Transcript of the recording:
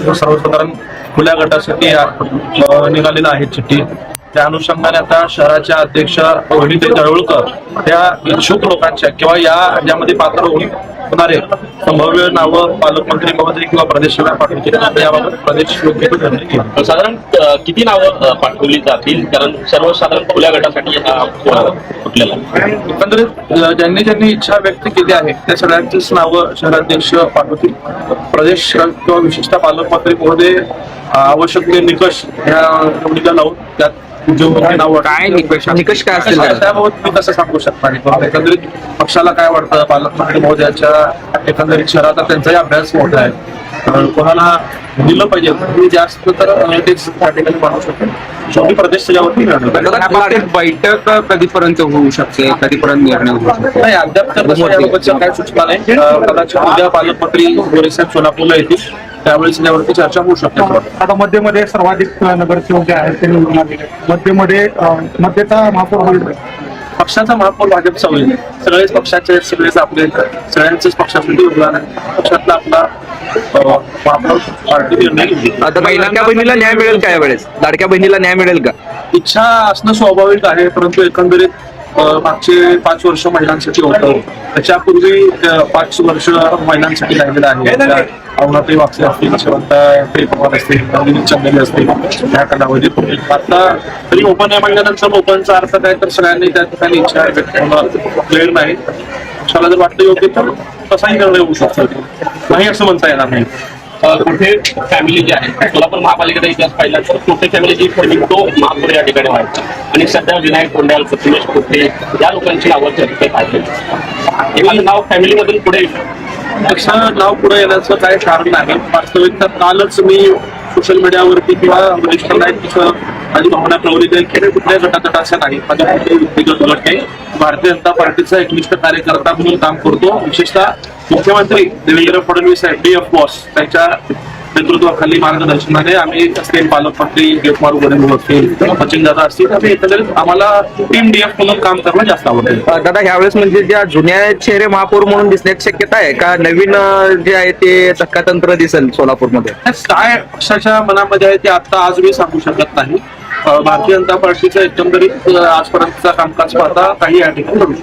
सर्वसाधारण खुल्या गटासाठी निघालेला निघालेलं आहे चिठ्ठी. त्या अनुषंगाने आता शहराच्या अध्यक्ष रोहिणी जळवळकर त्या इच्छुक लोकांच्या किंवा या यामध्ये पात्र होऊन होणारे संभाव्य नावं पालकमंत्री महोदय किंवा प्रदेश सभा पाठवतील याबाबत प्रदेश योग्य साधारण किती नावं पाठवली जातील? कारण सर्वसाधारण खुल्या गटासाठी. एकंदरीत ज्यांनी ज्यांनी इच्छा व्यक्त केली आहे त्या सगळ्यांचीच नावं शहराध्यक्ष पाठवतील. प्रदेश किंवा विशेषतः पालकमंत्री महोदय आवश्यक ते निकष ह्या निवडीला लावून त्यात काय निकष निकष काय त्याला? त्याबाबत मी कसं सांगू शकणार नाही एकंदरीत पक्षाला काय वाटतं? पालकमंत्री महोदयाच्या एकंदरीत शहराचा त्यांचाही अभ्यास मोठा आहे. कोणाला दिलं पाहिजे? हे जास्त तर त्या ठिकाणी मानू शकतो. शेवटी प्रदेश त्याच्यावरती बैठक कधीपर्यंत होऊ शकते? कधीपर्यंत निर्णय होऊ शकतो? नाही अद्याप तर काही सूचना नाही. कदाचित उद्या पालकमंत्री गोरेसाहेब सोलापूरला येतील. त्यावेळेस यावरती चर्चा होऊ शकते आता मध्यमध्ये सर्वाधिक नगरसेवक जे आहेत ते निवडून आलेले. मध्यमध्ये अं, मध्यचा महापौर होईल पक्षाचा महापौर भाजपचा होईल सगळेच पक्षाचे आहेत, सगळेच आपले सगळ्यांचेच पक्षासाठी आहे पक्षातला आपला आता लाडक्या बहिणीला न्याय मिळेल का यावेळेस? लाडक्या बहिणीला न्याय मिळेल का? इच्छा असणं स्वाभाविक आहे परंतु एकंदरीत मागचे पाच वर्ष महिलांसाठी होतं. त्याच्यापूर्वी पाच वर्ष महिलांसाठी राहिलेलं आहे. अवनाताई वागसे असतील शिवंता पवार असतील नलिनी चंदेले असतील या कालावधीत आता तरी ओपन आहे म्हणल्यानंतर ओपनचा अर्थ काय तर सगळ्यांनी त्या ठिकाणी इच्छा व्यक्त होणं नाही. पक्षाला जर वाटतं योग्य तर तसाही निर्णय होऊ शकतो. नाही असं म्हणता येणार नाही. कुठे फॅमिली जी आहे सोलापूर महापालिकेचा इतिहास पाहिला तर कुठे फॅमिली जी फंडिंग तो महापूर या ठिकाणी व्हायचा. आणि सध्या विनायक कोंडाल प्रथमेश कुठे या लोकांची नावं चर्चेत आहेत. एखादं नाव फॅमिलीमधून पुढे येईल. नाव पुढे येण्याचं काय कारण आहे वास्तविकता कालच मी सोशल मीडियावरती किंवा वरिष्ठ तिथं माझी भावना कळवली आहे की हे कुठल्या नाही. माझ्या कुठे व्यक्तिगत गट नाही भारतीय जनता पार्टीचा एकनिष्ठ कार्यकर्ता म्हणून काम करतो. विशेषतः मुख्यमंत्री देवेंद्र फडणवीस आहेत डी ऑफ बॉस त्यांच्या नेतृत्वाखाली मार्गदर्शनाने आम्ही असतील पालकमंत्री देवकुमार गोरे असतील सचिन दादा असतील आम्ही एकंदरीत आम्हाला टीम डीएफ म्हणून काम करणं जास्त आवडेल दादा ह्यावेळेस म्हणजे ज्या जुन्या चेहरे महापौर म्हणून दिसण्याची शक्यता आहे का? नवीन जे आहे ते धक्कातंत्र दिसेल सोलापूरमध्ये? काय पक्षाच्या मनामध्ये आहे ते आता आज मी सांगू शकत नाही. भारतीय जनता पार्टीचं एकंदरीत आजपर्यंतचा कामकाज पाहता काही या ठिकाणी करू शकतो.